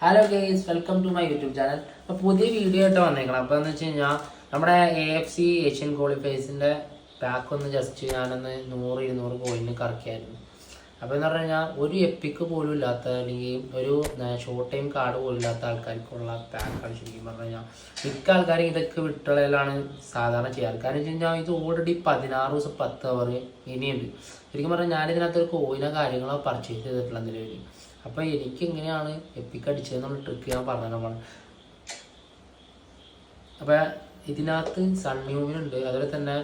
Hello guys welcome to my YouTube channel അപ്പോൾ പുതിയ video ആയിട്ട് വന്നേക്കണം. അപ്പോൾ എന്ന് വെച്ച് കഴിഞ്ഞാൽ നമ്മുടെ എ എഫ് സി ഏഷ്യൻ ക്വാളിഫയേഴ്സിന്റെ പാക്ക് ഒന്ന് ജസ്റ്റ് ഞാനൊന്ന് നൂറ് ഇരുന്നൂറ് കോയിന് കറക്കിയായിരുന്നു. അപ്പോൾ എന്ന് പറഞ്ഞു കഴിഞ്ഞാൽ ഒരു എപ്പിക്ക് പോലും ഇല്ലാത്ത അല്ലെങ്കിൽ ഒരു ഷോർട്ട് ടൈം കാർഡ് പോലും ഇല്ലാത്ത ആൾക്കാർക്കുള്ള പാക്കാണ് ശരിക്കും പറഞ്ഞു കഴിഞ്ഞാൽ മിക്ക ആൾക്കാരും ഇതൊക്കെ വിട്ടുകളയിലാണ് സാധാരണ ചെയ്യാറ് കാരണം വെച്ച് കഴിഞ്ഞാൽ ഇത് ഓൾറെഡി പതിനാറ് ദിവസം പത്ത് അവർ ഇനിയുണ്ട്. ശരിക്കും പറഞ്ഞാൽ ഞാനിതിനകത്ത് ഒരു കോയിനോ കാര്യങ്ങളോ പർച്ചേസ് ചെയ്തിട്ടുള്ള നിലവിൽ അപ്പോൾ എനിക്ക് എങ്ങനെയാണ് എപ്പിക്ക് അടിച്ചതെന്നുള്ള ട്രിക്ക് ഞാൻ പറഞ്ഞു നമ്മൾ അപ്പോൾ ഇതിനകത്ത് സൺമ്യൂവിനുണ്ട് അതുപോലെ തന്നെ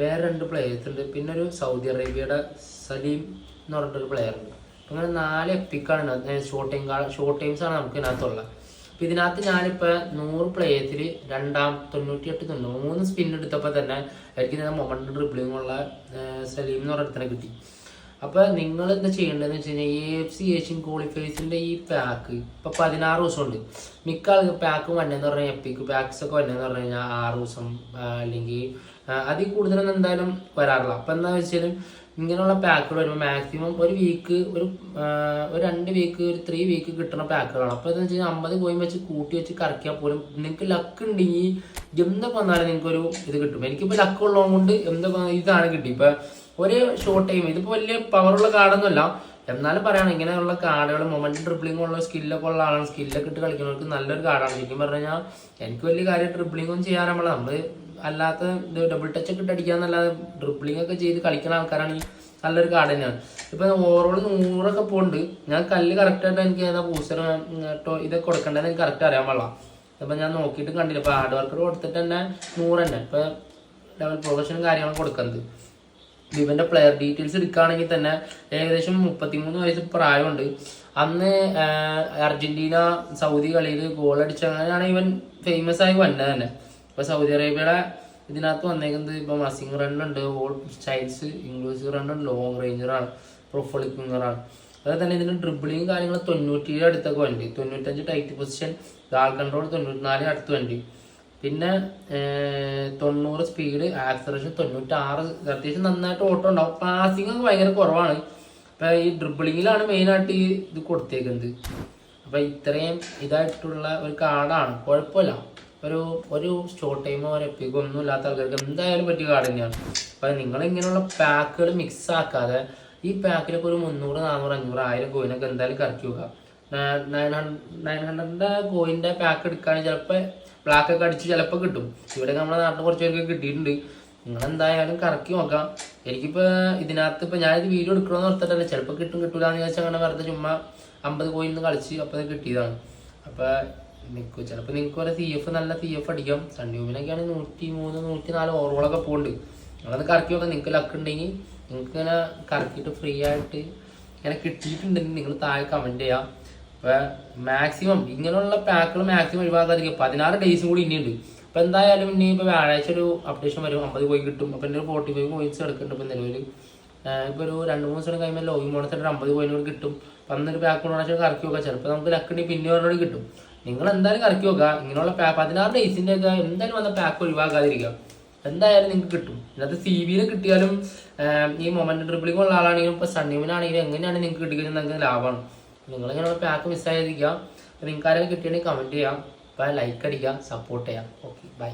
വേറെ രണ്ട് പ്ലെയേഴ്സ് ഉണ്ട്. പിന്നെ ഒരു സൗദി അറേബ്യയുടെ സലീം എന്ന് പറഞ്ഞിട്ടൊരു പ്ലെയർ ഉണ്ട്. അപ്പോൾ അങ്ങനെ നാല് എപ്പിക്കാണ് ഷോർട്ട് ടൈം ഷോർട്ട് ടൈംസ് ആണ് നമുക്ക് ഇതിനകത്തുള്ളത് അപ്പോൾ ഇതിനകത്ത് ഞാനിപ്പോൾ നൂറ് പ്ലേയേഴ്സിൽ രണ്ടാം തൊണ്ണൂറ്റി എട്ട് തൊണ്ണൂറ് മൂന്ന് സ്പിൻ എടുത്തപ്പോൾ തന്നെ എനിക്ക് ഡ്രിബിളിംഗ് ഉള്ള സലീം എന്ന് പറഞ്ഞിടത്തിനെ കിട്ടി. അപ്പൊ നിങ്ങൾ എന്താ ചെയ്യേണ്ടതെന്ന് വെച്ച് കഴിഞ്ഞാൽ എ എഫ് സി ഏഷ്യൻ ക്വാളിഫയേഴ്സിന്റെ ഈ പാക്ക് ഇപ്പൊ പതിനാറ് ദിവസം ഉണ്ട് മിക്ക ആൾക്ക് പാക്ക് വന്നെന്ന് പറഞ്ഞാൽ എപ്പിക്ക് പാക്സ് ഒക്കെ വന്നെന്ന് പറഞ്ഞു കഴിഞ്ഞാൽ ആറ് ദിവസം അല്ലെങ്കിൽ അതിൽ കൂടുതലൊന്നും എന്തായാലും വരാറില്ല. അപ്പൊ എന്താ വെച്ചാൽ ഇങ്ങനെയുള്ള പാക്കുകൾ വരുമ്പോൾ മാക്സിമം ഒരു വീക്ക് ഒരു ഒരു രണ്ട് വീക്ക് ഒരു ത്രീ വീക്ക് കിട്ടുന്ന പാക്കുകളാണ് അപ്പോൾ എന്താ വെച്ച് കഴിഞ്ഞാൽ അമ്പത് കോയിൻ വെച്ച് കൂട്ടി വെച്ച് കറക്കിയാൽ പോലും നിങ്ങൾക്ക് ലക്ക് ഉണ്ടെങ്കിൽ എന്തൊക്കെ വന്നാലും നിങ്ങൾക്ക് ഒരു ഇത് കിട്ടും. എനിക്കിപ്പോൾ ലക്ക് ഉള്ളതുകൊണ്ട് എന്തൊക്കെ ഇതാണ് കിട്ടി ഇപ്പൊ ഒരു ഷോർട്ട് ടൈം ഇതിപ്പോ വലിയ പവറുള്ള കാർഡൊന്നുമല്ല എന്നാലും പറയണം ഇങ്ങനെയുള്ള കാർഡുകൾ മൊമെന്റ് ട്രിപ്പിളിംഗ് ഉള്ള സ്കില്ലൊക്കെ ഉള്ള ആളാണ്. സ്കില്ലൊക്കെ ഇട്ട് കളിക്കുന്നവർക്ക് നല്ലൊരു കാർഡാണ് ശരിക്കും പറഞ്ഞു കഴിഞ്ഞാൽ എനിക്ക് വലിയ കാര്യം ട്രിപ്പിളിംഗ് ഒന്നും ചെയ്യാൻ നമ്മൾ നമ്മൾ അല്ലാത്ത ഡബിൾ ടച്ച് ഒക്കെ ഇട്ട് അടിക്കാന്നല്ലാതെ ഡ്രിപ്പിളിംഗ് ഒക്കെ ചെയ്ത് കളിക്കുന്ന ആൾക്കാരാണെങ്കിൽ നല്ലൊരു കാർഡ് തന്നെയാണ്. ഇപ്പൊ ഓവറോൾ നൂറൊക്കെ പോണ്ട് ഞാൻ കല്ല് കറക്റ്റ് ആയിട്ട് എനിക്ക് ഏതാ ബൂസ്റ്റർ ഇതൊക്കെ കൊടുക്കേണ്ടത് എനിക്ക് കറക്റ്റ് അറിയാൻ പാടില്ല. അപ്പൊ ഞാൻ നോക്കിയിട്ട് കണ്ടില്ല. ഇപ്പൊ ഹാർഡ് വർക്കർ കൊടുത്തിട്ട് തന്നെ നൂറ് തന്നെ. ഇപ്പൊ ലെവൽ പ്രൊഫഷനും കാര്യങ്ങളും കൊടുക്കുന്നത് ഇവന്റെ പ്ലെയർ ഡീറ്റെയിൽസ് എടുക്കുകയാണെങ്കിൽ തന്നെ ഏകദേശം മുപ്പത്തിമൂന്ന് വയസ്സ് പ്രായമുണ്ട്. അന്ന് അർജന്റീന സൗദി കളിയിൽ ഗോൾ അടിച്ച അങ്ങനെയാണ് ഇവൻ ഫേമസ് ആയി വന്നത് തന്നെ. ഇപ്പൊ സൗദി അറേബ്യയുടെ ഇതിനകത്ത് വന്നേക്കുന്നത് ഇപ്പൊ മസിംഗ് റണ്ണുണ്ട് ഓൾ സ്റ്റൈൽസ് ഇംഗ്ലീഷ് റൺ ഉണ്ട്. ലോങ് റേഞ്ചറാണ് പ്രൊഫളിക്കുന്നറാണ് അതുപോലെ തന്നെ ഇതിന്റെ ഡ്രിബിളിങ് കാര്യങ്ങൾ തൊണ്ണൂറ്റിയേഴ് അടുത്തൊക്കെ വണ്ടി. തൊണ്ണൂറ്റഞ്ച് ടൈറ്റ് പൊസിഷൻ ഗാൾ കൺട്രോൾ തൊണ്ണൂറ്റിനാല് അടുത്ത് വണ്ടി. പിന്നെ തൊണ്ണൂറ് സ്പീഡ് ആക്സലേഷൻ തൊണ്ണൂറ്റാറ്. അത്യാവശ്യം നന്നായിട്ട് ഓട്ടം ഉണ്ടാവും. പാസിംഗ് ഒക്കെ ഭയങ്കര കുറവാണ്. അപ്പൊ ഈ ഡ്രിബിളിങ്ങിലാണ് മെയിനായിട്ട് ഈ ഇത് കൊടുത്തേക്കുന്നത്. അപ്പൊ ഇത്രയും ഇതായിട്ടുള്ള ഒരു കാർഡാണ് കുഴപ്പമില്ല. ഒരു ഒരു ഷോർട്ട് ടൈമോ ഒരു എപ്പിക്കോ ഒന്നും ഇല്ലാത്ത ആൾക്കാർക്ക് എന്തായാലും പറ്റിയ കാർഡ് തന്നെയാണ്. അപ്പൊ നിങ്ങൾ ഇങ്ങനെയുള്ള പാക്കുകൾ മിക്സ് ആക്കാതെ ഈ പാക്കിലൊക്കെ ഒരു മുന്നൂറ് നാനൂറ് അഞ്ഞൂറ് ആയിരം കോയിനൊക്കെ എന്തായാലും കറക്കി വെക്കുക. നയൻ ഹൺഡ്രഡിന്റെ കോയിന്റെ പാക്ക് എടുക്കുകയാണെങ്കിൽ ചിലപ്പോൾ ബ്ലാക്ക് ഒക്കെ അടിച്ച് ചിലപ്പോൾ കിട്ടും. ഇവിടെ നമ്മുടെ നാട്ടിൽ കുറച്ച് പേർക്ക് കിട്ടിയിട്ടുണ്ട്. നിങ്ങൾ എന്തായാലും കറക്കി നോക്കാം. എനിക്കിപ്പോ ഇതിനകത്ത് ഇപ്പൊ ഞാനിത് വീഡിയോ എടുക്കണമെന്ന് ഓർത്തിട്ടല്ല. ചിലപ്പോൾ കിട്ടും കിട്ടൂല എന്ന് ചോദിച്ചാൽ അങ്ങനെ വെറുതെ ചുമ്മാ അമ്പത് കോയിൻ കളിച്ച് അപ്പോൾ കിട്ടിയതാണ്. അപ്പൊ നിൽക്കും ചിലപ്പോൾ നിങ്ങൾക്ക് ഒരു സി എഫ് നല്ല സി എഫ് അടിക്കാം. സൺഡ്യൂമിനൊക്കെയാണ് നൂറ്റി മൂന്ന് നൂറ്റി നാല് ഓവറുകളൊക്കെ പോകുന്നുണ്ട് നിങ്ങളത് കറക്കി നോക്കാം. നിങ്ങൾക്ക് ലക്ക് ഉണ്ടെങ്കിൽ നിങ്ങൾക്ക് ഇങ്ങനെ കറക്കിയിട്ട് ഫ്രീ ആയിട്ട് ഇങ്ങനെ കിട്ടിയിട്ടുണ്ടെങ്കിൽ നിങ്ങൾ താഴെ കമന്റ് ചെയ്യാം. മാക്സിമം ഇങ്ങനെയുള്ള പാക്കുകൾ മാക്സിമം ഒഴിവാക്കാതിരിക്കും പതിനാറ് ഡേയ്സും കൂടി ഇനിയുണ്ട്. അപ്പൊ എന്തായാലും ഇനി ഇപ്പൊ വ്യാഴാഴ്ച ഒരു അപ്ഡേഷൻ വരും. അമ്പത് പോയി കിട്ടും. അപ്പൊ എന്റെ ഒരു ഫോർട്ടി ഫൈവ് പോയിന്റ്സ് എടുക്കുന്നുണ്ട് ഇപ്പൊ നിലവിൽ ഇപ്പൊ ഒരു രണ്ട് മൂന്ന് ദിവസം കഴിയുമ്പോൾ ലോഗിൻ ബോണസ് ഒരു അമ്പത് പോയിന്റ് കൂടി കിട്ടും. അപ്പൊ അന്നൊരു പാക്ക് കൊണ്ടുവന്നാൽ കറക്കി വെക്കാം. ചിലപ്പോൾ നമുക്ക് ലക്കുണ്ടെങ്കിൽ പിന്നെ ഒരു കിട്ടും. നിങ്ങൾ എന്തായാലും കറക്കി വെക്കുക. ഇങ്ങനെയുള്ള പതിനാറ് ഡേയ്സിന്റെ ഒക്കെ എന്തായാലും വന്ന പാക്ക് ഒഴിവാക്കാതിരിക്കുക. എന്തായാലും നിങ്ങൾക്ക് കിട്ടും. ഇതിനകത്ത് സി ബിയിൽ കിട്ടിയാലും ഈ മൊമെന്റ് ട്രിപ്പിളിക്കുള്ള ആളാണെങ്കിലും ഇപ്പൊ സണ്ണീമിനാണെങ്കിലും എങ്ങനെയാണ് നിങ്ങൾക്ക് കിട്ടിക്കുന്നത് നിങ്ങൾക്ക് ലാഭമാണ്. നിങ്ങൾ ഇങ്ങനെയുള്ള പാക്ക് മിസ്സായിരിക്കാം നിങ്ങൾക്ക് കിട്ടിയാണെങ്കിൽ കമന്റ് ചെയ്യാം. ലൈക്ക് അടിക്കുക സപ്പോർട്ട് ചെയ്യാം. Okay bye